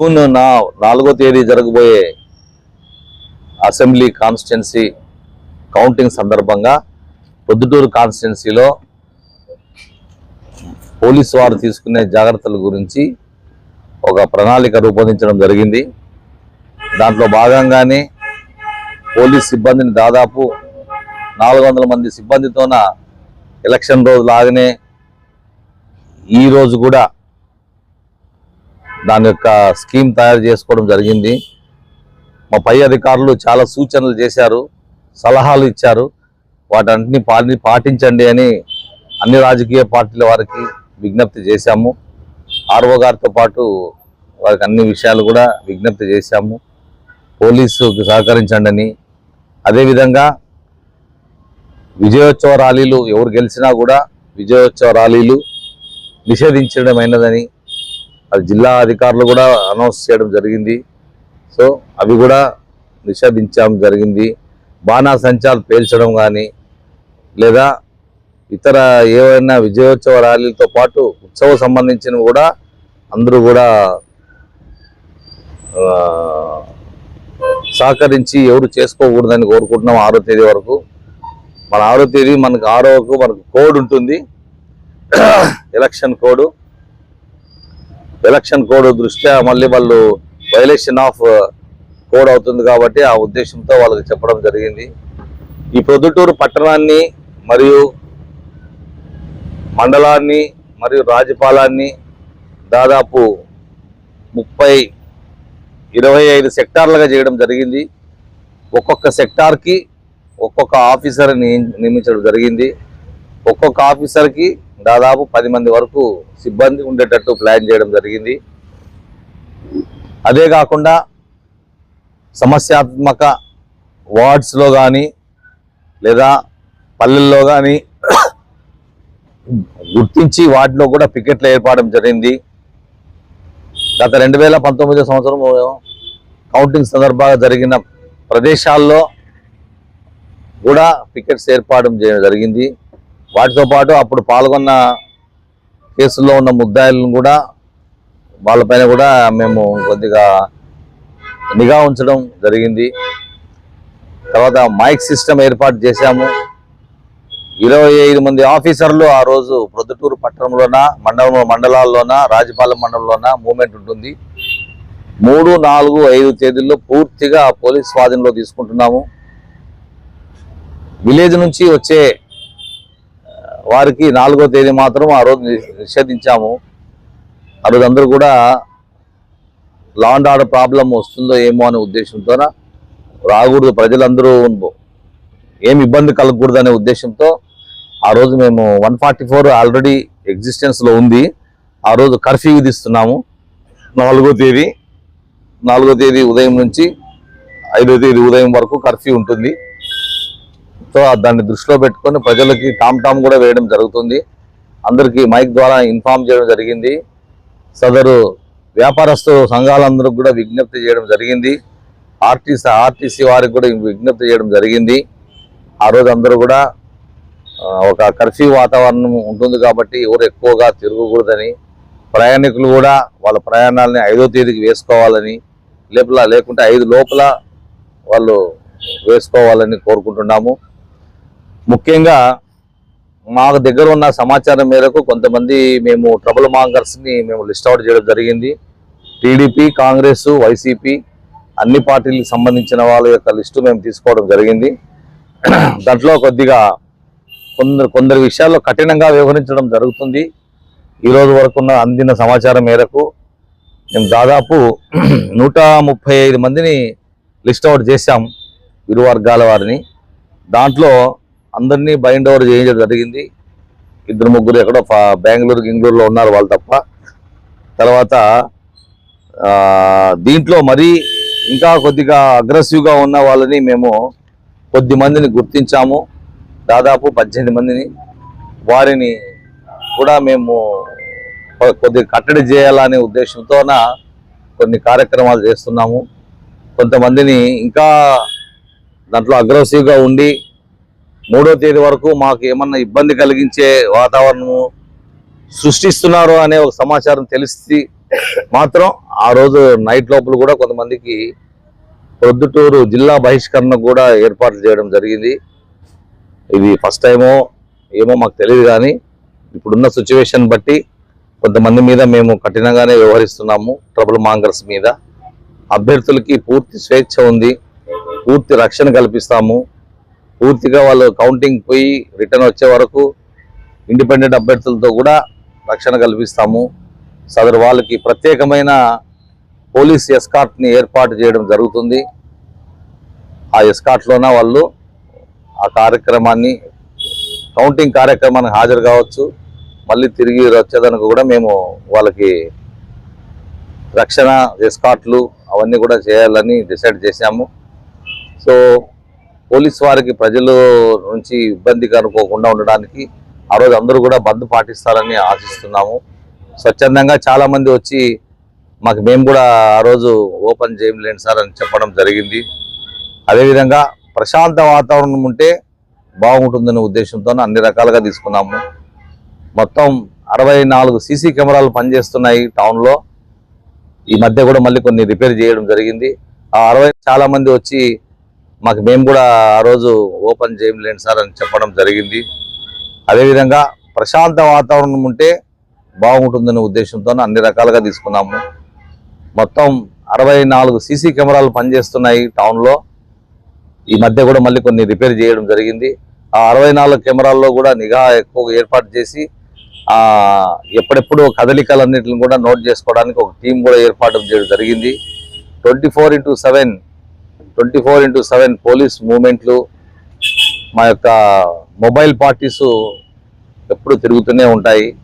June నా నాలుగో తేదీ జరగబోయే అసెంబ్లీ కాన్స్టిట్యున్సీ కౌంటింగ్ సందర్భంగా పొద్దుటూరు కాన్స్టిట్యున్సీలో పోలీసు వారు తీసుకునే జాగ్రత్తల గురించి ఒక ప్రణాళిక రూపొందించడం జరిగింది. దాంట్లో భాగంగానే పోలీస్ సిబ్బందిని దాదాపు నాలుగు వందల మంది సిబ్బందితోన ఎలక్షన్ రోజు లాగానే ఈ రోజు కూడా దాని యొక్క స్కీమ్ తయారు చేసుకోవడం జరిగింది. మా పై అధికారులు చాలా సూచనలు చేశారు సలహాలు ఇచ్చారు. వాటన్నిటిని పాటి పాటించండి అని అన్ని రాజకీయ పార్టీల వారికి విజ్ఞప్తి చేశాము. ఆర్ఓ గారితో పాటు వారికి అన్ని విషయాలు కూడా విజ్ఞప్తి చేశాము. పోలీసుకి సహకరించండి అని. అదేవిధంగా విజయోత్సవ ర్యాలీలు ఎవరు గెలిచినా కూడా విజయోత్సవ ర్యాలీలు నిషేధించడమైనదని అది జిల్లా అధికారులు కూడా అనౌన్స్ చేయడం జరిగింది. సో అవి కూడా నిషేధించడం జరిగింది. బాణాసంచాలు పేల్చడం కానీ లేదా ఇతర ఏవైనా విజయోత్సవ ర్యాలీలతో పాటు ఉత్సవ సంబంధించినవి కూడా అందరూ కూడా సహకరించి ఎవరు చేసుకోకూడదని కోరుకుంటున్నాం ఆరో తేదీ వరకు. మన ఆరో తేదీ మనకు ఆరోకు మనకు కోడ్ ఉంటుంది. Election code. ఎలక్షన్ కోడ్ దృష్ట్యా మళ్ళీ వాళ్ళు వైలేషన్ ఆఫ్ uh, కోడ్ అవుతుంది కాబట్టి ఆ ఉద్దేశంతో వాళ్ళకి చెప్పడం జరిగింది. ఈ ప్రొద్దుటూరు పట్టణాన్ని మరియు మండలాన్ని మరియు రాజపాలాన్ని దాదాపు ముప్పై ఇరవై ఐదు సెక్టార్లుగా చేయడం జరిగింది. ఒక్కొక్క సెక్టార్కి ఒక్కొక్క ఆఫీసర్ని నియమించడం జరిగింది. ఒక్కొక్క ఆఫీసర్కి దాదాపు పది మంది వరకు సిబ్బంది ఉండేటట్టు ప్లాన్ చేయడం జరిగింది. అదే కాకుండా సమస్యాత్మక వార్డ్స్లో కానీ లేదా పల్లెల్లో కానీ గుర్తించి వాటిలో కూడా పికెట్లు ఏర్పడడం జరిగింది. గత రెండు వేల పంతొమ్మిదో సంవత్సరం కౌంటింగ్ సందర్భంగా జరిగిన ప్రదేశాల్లో కూడా పికెట్స్ ఏర్పాటు చేయడం జరిగింది. వాటితో పాటు అప్పుడు పాల్గొన్న కేసుల్లో ఉన్న ముద్దాయిలను కూడా వాళ్ళపైన కూడా మేము కొద్దిగా నిఘా ఉంచడం జరిగింది. తర్వాత మైక్ సిస్టమ్ ఏర్పాటు చేశాము. ఇరవై ఐదు మంది ఆఫీసర్లు ఆ రోజు ప్రొద్దుటూరు పట్టణంలోన మండలం మండలాల్లోన రాజపాలెం మండలంలోన మూమెంట్ ఉంటుంది. మూడు నాలుగు ఐదు తేదీల్లో పూర్తిగా పోలీస్ స్వాధీనంలో తీసుకుంటున్నాము. విలేజ్ నుంచి వచ్చే వారికి నాలుగో తేదీ మాత్రం ఆ రోజు నిషేధించాము. ఆ రోజు అందరూ కూడా లా అండ్ ఆర్డర్ ప్రాబ్లం వస్తుందో ఏమో అనే ఉద్దేశంతో రాకూడదు. ప్రజలందరూ ఏమి ఇబ్బంది కలగకూడదు అనే ఉద్దేశంతో ఆ రోజు మేము వన్ ఫార్టీ ఫోర్ ఆల్రెడీ ఎగ్జిస్టెన్స్లో ఉంది. ఆ రోజు కర్ఫ్యూ విధిస్తున్నాము. నాలుగో తేదీ నాలుగో తేదీ ఉదయం నుంచి ఐదో తేదీ ఉదయం వరకు కర్ఫ్యూ ఉంటుంది. సో దాన్ని దృష్టిలో పెట్టుకొని ప్రజలకి టామ్ టామ్ కూడా వేయడం జరుగుతుంది. అందరికీ మైక్ ద్వారా ఇన్ఫార్మ్ చేయడం జరిగింది. సదరు వ్యాపారస్తు సంఘాలందరికి కూడా విజ్ఞప్తి చేయడం జరిగింది. ఆర్టీసీ ఆర్టీసీ వారికి కూడా విజ్ఞప్తి చేయడం జరిగింది. ఆ రోజు అందరూ కూడా ఒక కర్ఫ్యూ వాతావరణం ఉంటుంది కాబట్టి ఎవరు ఎక్కువగా తిరగకూడదని ప్రయాణికులు కూడా వాళ్ళ ప్రయాణాలని ఐదో తేదీకి వేసుకోవాలని లేపల లేకుంటే ఐదు లోపల వాళ్ళు వేసుకోవాలని కోరుకుంటున్నాము. ముఖ్యంగా మాకు దగ్గర ఉన్న సమాచారం మేరకు కొంతమంది మేము ట్రబుల్ మాంగర్స్ని మేము లిస్ట్ అవుట్ చేయడం జరిగింది. టీడీపీ కాంగ్రెస్ వైసీపీ అన్ని పార్టీలకు సంబంధించిన వాళ్ళ యొక్క లిస్టు మేము తీసుకోవడం జరిగింది. దాంట్లో కొద్దిగా కొందరు కొందరు విషయాల్లో కఠినంగా వ్యవహరించడం జరుగుతుంది. ఈరోజు వరకు ఉన్న అందిన సమాచారం మేరకు మేము దాదాపు నూట ముప్పై ఐదు మందిని లిస్ట్ అవుట్ చేశాం. ఇరు వర్గాల వారిని. దాంట్లో అందరినీ బైండ్ ఓవర్ చేయించడం జరిగింది. ఇద్దరు ముగ్గురు ఎక్కడో బెంగళూరు గింగళూరులో ఉన్నారు వాళ్ళు తప్ప. తర్వాత దీంట్లో మరీ ఇంకా కొద్దిగా అగ్రెసివ్గా ఉన్న వాళ్ళని మేము కొద్ది మందిని గుర్తించాము. దాదాపు పద్దెనిమిది మందిని. వారిని కూడా మేము కొద్దిగా కట్టడి చేయాలనే ఉద్దేశంతోన కొన్ని కార్యక్రమాలు చేస్తున్నాము. కొంతమందిని ఇంకా దాంట్లో అగ్రెసివ్గా ఉండి మూడో తేదీ వరకు మాకు ఏమన్నా ఇబ్బంది కలిగించే వాతావరణము సృష్టిస్తున్నారు అనే ఒక సమాచారం తెలిసి మాత్రం ఆ రోజు నైట్ లోపల కూడా కొంతమందికి ప్రొద్దుటూరు జిల్లా బహిష్కరణ కూడా ఏర్పాట్లు చేయడం జరిగింది. ఇది ఫస్ట్ టైమో ఏమో మాకు తెలియదు కానీ ఇప్పుడున్న సిచ్యువేషన్ బట్టి కొంతమంది మీద మేము కఠినంగానే వ్యవహరిస్తున్నాము ట్రబుల్ మాంగర్స్ మీద. అభ్యర్థులకి పూర్తి స్వేచ్ఛ ఉంది పూర్తి రక్షణ కల్పిస్తాము. పూర్తిగా వాళ్ళు కౌంటింగ్ పోయి రిటర్న్ వచ్చే వరకు ఇండిపెండెంట్ అభ్యర్థులతో కూడా రక్షణ కల్పిస్తాము. సదరు వాళ్ళకి ప్రత్యేకమైన పోలీస్ ఎస్కాట్ని ఏర్పాటు చేయడం జరుగుతుంది. ఆ ఎస్కాట్లోన వాళ్ళు ఆ కార్యక్రమాన్ని కౌంటింగ్ కార్యక్రమానికి హాజరు కావచ్చు. మళ్ళీ తిరిగి వచ్చేదానికి కూడా మేము వాళ్ళకి రక్షణ ఎస్కాట్లు అవన్నీ కూడా చేయాలని డిసైడ్ చేశాము. సో పోలీస్ వారికి ప్రజలు నుంచి ఇబ్బంది కనుకోకుండా ఉండడానికి ఆ రోజు అందరూ కూడా బంద్ పాటిస్తారని ఆశిస్తున్నాము. స్వచ్ఛందంగా చాలా మంది వచ్చి మాకు మేము కూడా ఆ రోజు ఓపెన్ చేయలేండి సార్ అని చెప్పడం జరిగింది. అదేవిధంగా ప్రశాంత వాతావరణం ఉంటే బాగుంటుందనే ఉద్దేశంతో అన్ని రకాలుగా తీసుకున్నాము. మొత్తం అరవై నాలుగు సీసీ కెమెరాలు పనిచేస్తున్నాయి టౌన్లో. ఈ మధ్య కూడా మళ్ళీ కొన్ని రిపేర్ చేయడం జరిగింది. ఆ అరవై చాలామంది వచ్చి మాకు మేము కూడా ఆ రోజు ఓపెన్ చేయలేండి సార్ అని చెప్పడం జరిగింది. అదేవిధంగా ప్రశాంత వాతావరణం ఉంటే బాగుంటుందనే ఉద్దేశంతో అన్ని రకాలుగా తీసుకున్నాము. మొత్తం అరవై నాలుగు సీసీ కెమెరాలు పనిచేస్తున్నాయి టౌన్లో. ఈ మధ్య కూడా మళ్ళీ కొన్ని రిపేర్ చేయడం జరిగింది. ఆ అరవై నాలుగు కెమెరాల్లో కూడా నిఘా ఎక్కువ ఏర్పాటు చేసి ఎప్పుడెప్పుడు కదలికలన్నింటిని కూడా నోట్ చేసుకోవడానికి ఒక టీం కూడా ఏర్పాటు చేయడం జరిగింది. Twenty four into seven twenty four into seven police మూమెంట్లు మా యొక్క మొబైల్ పార్టీస్ ఎప్పుడు తిరుగుతూనే ఉంటాయి.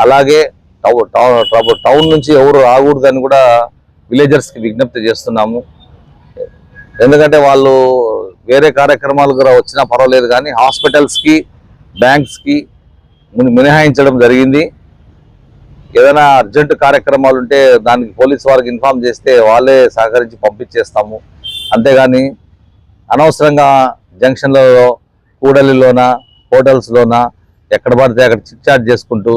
అలాగే టౌ- టౌ- టౌన్ నుంచి ఎవరు రాకూడదని కూడా విలేజర్స్కి విజ్ఞప్తి చేస్తున్నాము. ఎందుకంటే వాళ్ళు వేరే కార్యక్రమాలు కూడా వచ్చినా పర్వాలేదు కానీ హాస్పిటల్స్కి బ్యాంక్స్కి మినహాయించడం జరిగింది. ఏదైనా అర్జెంట్ కార్యక్రమాలు ఉంటే దానికి పోలీస్ వారికి ఇన్ఫామ్ చేస్తే వాళ్ళే సహకరించి పంపించేస్తాము. అంతేగాని అనవసరంగా జంక్షన్లలో కూడలిలోన హోటల్స్లోన ఎక్కడ పడితే అక్కడ చిట్చాట్ చేసుకుంటూ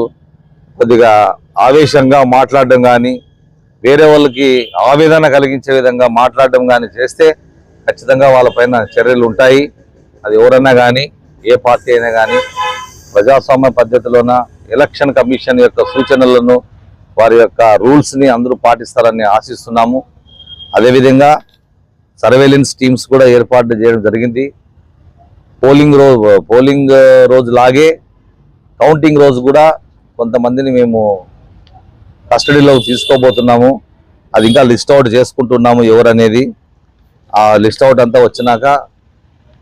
కొద్దిగా ఆవేశంగా మాట్లాడడం కానీ వేరే వాళ్ళకి ఆవేదన కలిగించే విధంగా మాట్లాడడం కానీ చేస్తే ఖచ్చితంగా వాళ్ళపైన చర్యలు ఉంటాయి. అది ఎవరైనా కానీ ఏ పార్టీ అయినా కానీ ప్రజాస్వామ్య పద్ధతిలోన ఎలక్షన్ కమిషన్ యొక్క సూచనలను వారి యొక్క రూల్స్ని అందరూ పాటిస్తారని ఆశిస్తున్నాము. అదేవిధంగా సర్వేలెన్స్ టీమ్స్ కూడా ఏర్పాటు చేయడం జరిగింది. పోలింగ్ రోజు పోలింగ్ రోజు లాగే కౌంటింగ్ రోజు కూడా కొంతమందిని మేము కస్టడీలో తీసుకోబోతున్నాము. అది ఇంకా లిస్ట్ అవుట్ చేసుకుంటున్నాము ఎవరనేది. ఆ లిస్ట్ అవుట్ అంతా వచ్చినాక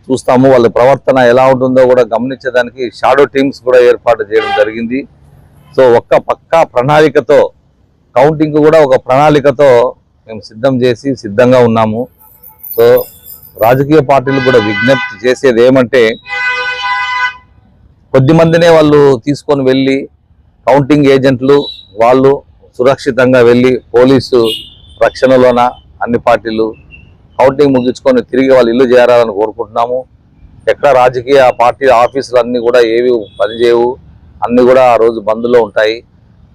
చూస్తాము వాళ్ళ ప్రవర్తన ఎలా ఉంటుందో కూడా గమనించడానికి షాడో టీమ్స్ కూడా ఏర్పాటు చేయడం జరిగింది. సో ఒక్క పక్కా ప్రణాళికతో కౌంటింగ్ కూడా ఒక ప్రణాళికతో మేము సిద్ధం చేసి సిద్ధంగా ఉన్నాము. సో రాజకీయ పార్టీలు కూడా విజ్ఞప్తి చేసేది ఏమంటే కొద్ది మందినే వాళ్ళు తీసుకొని వెళ్ళి కౌంటింగ్ ఏజెంట్లు వాళ్ళు సురక్షితంగా వెళ్ళి పోలీసు రక్షణలోన అన్ని పార్టీలు కౌంటింగ్ ముగించుకొని తిరిగి వాళ్ళు ఇల్లు చేరాలని కోరుకుంటున్నాము. ఎక్కడ రాజకీయ పార్టీ ఆఫీసులు అన్నీ కూడా ఏవి పనిచేయవు. అన్నీ కూడా ఆ రోజు బంద్లో ఉంటాయి.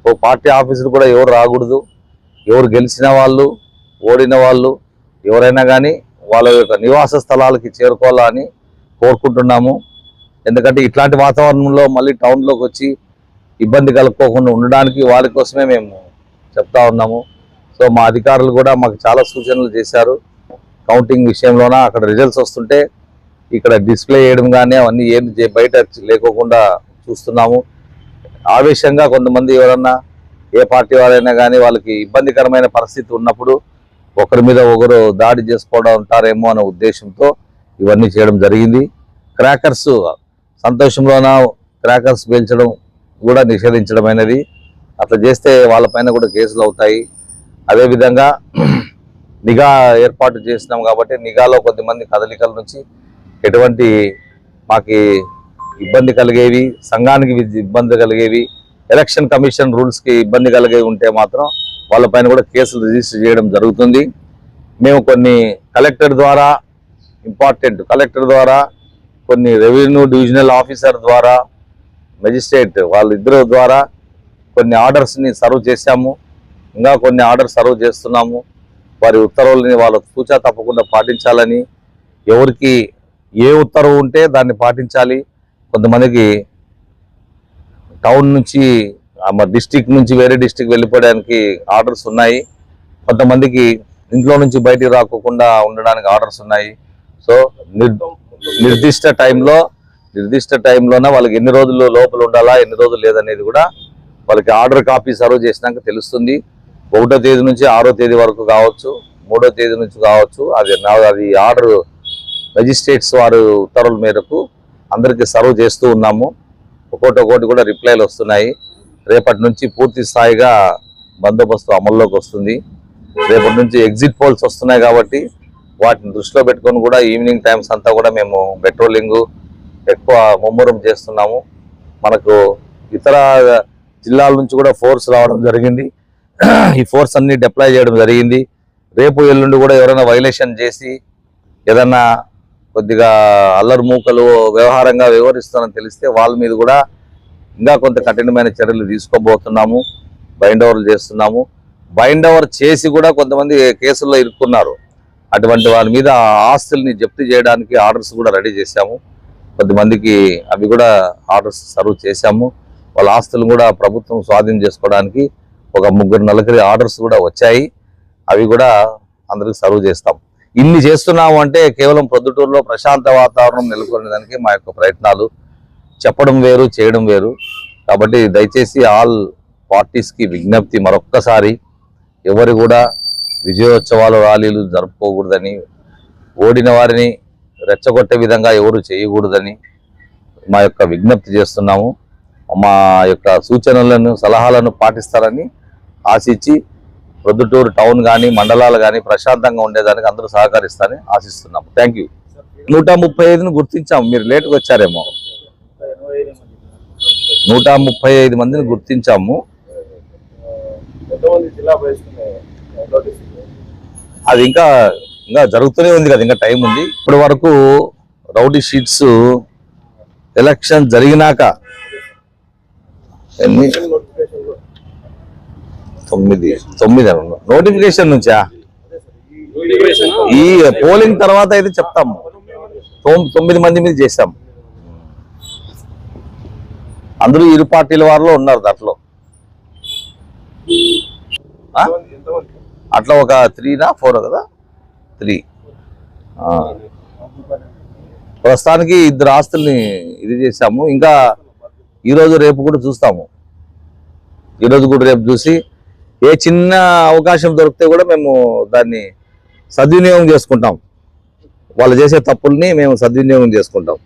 ఓ పార్టీ ఆఫీసులు కూడా ఎవరు రాకూడదు. ఎవరు గెలిచిన వాళ్ళు ఓడిన వాళ్ళు ఎవరైనా కానీ వాళ్ళ యొక్క నివాస స్థలాలకి చేరుకోవాలని కోరుకుంటున్నాము. ఎందుకంటే ఇట్లాంటి వాతావరణంలో మళ్ళీ టౌన్లోకి వచ్చి ఇబ్బంది కలుపుకోకుండా ఉండడానికి వారి కోసమే మేము చెప్తా ఉన్నాము. సో మా అధికారులు కూడా మాకు చాలా సూచనలు చేశారు. కౌంటింగ్ విషయంలోన అక్కడ రిజల్ట్స్ వస్తుంటే ఇక్కడ డిస్ప్లే చేయడం కానీ అవన్నీ ఏం చే- బయట లేకోకుండా చూస్తున్నాము. ఆవేశంగా కొంతమంది ఎవరన్నా ఏ పార్టీ వారైనా కానీ వాళ్ళకి ఇబ్బందికరమైన పరిస్థితి ఉన్నప్పుడు ఒకరి మీద ఒకరు దాడి చేసుకోవడం ఉంటారేమో అనే ఉద్దేశంతో ఇవన్నీ చేయడం జరిగింది. క్రాకర్స్ సంతోషంలోన క్రాకర్స్ పేల్చడం కూడా నిషేధించడమైనది. అట్లా చేస్తే వాళ్ళపైన కూడా కేసులు అవుతాయి. అదేవిధంగా నిఘా ఏర్పాటు చేసినాం కాబట్టి నిఘాలో కొద్దిమంది కదలికల నుంచి ఎటువంటి మాకు ఇబ్బంది కలిగేవి సంఘానికి ఇబ్బంది కలిగేవి ఎలక్షన్ కమిషన్ రూల్స్కి ఇబ్బంది కలిగేవి ఉంటే మాత్రం వాళ్ళపైన కూడా కేసులు రిజిస్టర్ చేయడం జరుగుతుంది. మేము కొన్ని కలెక్టర్ ద్వారా ఇంపార్టెంట్ కలెక్టర్ ద్వారా కొన్ని రెవెన్యూ డివిజనల్ ఆఫీసర్ ద్వారా మెజిస్ట్రేట్ వాళ్ళిద్దరు ద్వారా కొన్ని ఆర్డర్స్ని సర్వ్ చేశాము. ఇంకా కొన్ని ఆర్డర్స్ సర్వ్ చేస్తున్నాము. వారి ఉత్తర్వులని వాళ్ళ సూచన తప్పకుండా పాటించాలని ఎవరికి ఏ ఉత్తర్వు ఉంటే దాన్ని పాటించాలి. కొంతమందికి టౌన్ నుంచి డిస్టిక్ నుంచి వేరే డిస్టిక్ వెళ్ళిపోవడానికి ఆర్డర్స్ ఉన్నాయి. కొంతమందికి ఇంట్లో నుంచి బయటికి రాకోకుండా ఉండడానికి ఆర్డర్స్ ఉన్నాయి. సో నిర్ నిర్దిష్ట టైంలో నిర్దిష్ట టైంలోనే వాళ్ళకి ఎన్ని రోజులు లోపల ఉండాలా ఎన్ని రోజులు లేదనేది కూడా వాళ్ళకి ఆర్డర్ కాపీ సర్వ్ చేసినాక తెలుస్తుంది. ఒకటో తేదీ నుంచి ఆరో తేదీ వరకు కావచ్చు మూడో తేదీ నుంచి కావచ్చు అది అది ఆర్డర్ మెజిస్ట్రేట్స్ వారు ఉత్తర్వుల మేరకు అందరికీ సర్వ్ చేస్తూ ఉన్నాము. ఒక్కోటి ఒక్కోటి కూడా రిప్లైలు వస్తున్నాయి. రేపటి నుంచి పూర్తి స్థాయిగా బందోబస్తు అమల్లోకి వస్తుంది. రేపటి నుంచి ఎగ్జిట్ పోల్స్ వస్తున్నాయి కాబట్టి వాటిని దృష్టిలో పెట్టుకొని కూడా ఈవినింగ్ టైమ్స్ అంతా కూడా మేము పెట్రోలింగ్ ఎక్కువ ముమ్మరం చేస్తున్నాము. మనకు ఇతర జిల్లాల నుంచి కూడా ఫోర్స్ రావడం జరిగింది. ఈ ఫోర్స్ అన్ని డిప్లాయ్ చేయడం జరిగింది. రేపు ఎల్లుండి కూడా ఎవరైనా వైలేషన్ చేసి ఏదన్నా కొద్దిగా అల్లరి మూకలు వ్యవహారంగా వ్యవహరిస్తారని తెలిస్తే వాళ్ళ మీద కూడా ఇంకా కొంత కఠినమైన చర్యలు తీసుకోబోతున్నాము బైండ్ ఓవర్లు చేస్తున్నాము. బైండ్ ఓవర్ చేసి కూడా కొంతమంది కేసుల్లో ఇరుక్కున్నారు. అటువంటి వారి మీద ఆస్తుల్ని జప్తు చేయడానికి ఆర్డర్స్ కూడా రెడీ చేశాము. కొంతమందికి అవి కూడా ఆర్డర్స్ సర్వ్ చేశాము. వాళ్ళ ఆస్తులు కూడా ప్రభుత్వం స్వాధీనం చేసుకోవడానికి ఒక ముగ్గురు నలుగురి ఆర్డర్స్ కూడా వచ్చాయి. అవి కూడా అందరికి సర్వ్ చేస్తాం. ఇన్ని చేస్తున్నాము అంటే కేవలం ప్రొద్దుటూరులో ప్రశాంత వాతావరణం నెలకొనేదానికి మా యొక్క ప్రయత్నాలు చెప్పడం వేరు చేయడం వేరు. కాబట్టి దయచేసి ఆల్ పార్టీస్కి విజ్ఞప్తి మరొక్కసారి. ఎవరు కూడా విజయోత్సవాలు ర్యాలీలు జరుపుకోకూడదని ఓడిన వారిని రెచ్చగొట్టే విధంగా ఎవరు చేయకూడదని మా యొక్క విజ్ఞప్తి చేస్తున్నాము. మా యొక్క సూచనలను సలహాలను పాటిస్తారని ఆశించి ప్రొద్దుటూరు టౌన్ కానీ మండలాలు కానీ ప్రశాంతంగా ఉండేదానికి అందరూ సహకరిస్తారని ఆశిస్తున్నాము. Thank you. నూట ముప్పై ఐదును గుర్తించాము. మీరు లేట్గా వచ్చారేమో. నూట ముప్పై ఐదు మందిని గుర్తించాము. అది ఇంకా ఇంకా జరుగుతూనే ఉంది కదా ఇంకా టైం ఉంది. ఇప్పటి వరకు రౌడీ షీట్స్ ఎలక్షన్ జరిగినాక ఎన్ని? తొమ్మిది. తొమ్మిది నోటిఫికేషన్ నుంచా? ఈ పోలింగ్ తర్వాత అయితే చెప్తాము. తొమ్- తొమ్మిది మంది మీద చేశాం అందరూ ఇరు పార్టీల వారిలో ఉన్నారు దాంట్లో. అట్లా ఒక త్రీనా ఫోర్ కదా? త్రీ ప్రస్తుతానికి ఇద్దరు ఆస్తుల్ని ఇది చేశాము. ఇంకా ఈరోజు రేపు కూడా చూస్తాము. ఈరోజు కూడా రేపు చూసి ఏ చిన్న అవకాశం దొరికితే కూడా మేము దాన్ని సద్వినియోగం చేసుకుంటాం. వాళ్ళు చేసే తప్పుల్ని మేము సద్వినియోగం చేసుకుంటాం.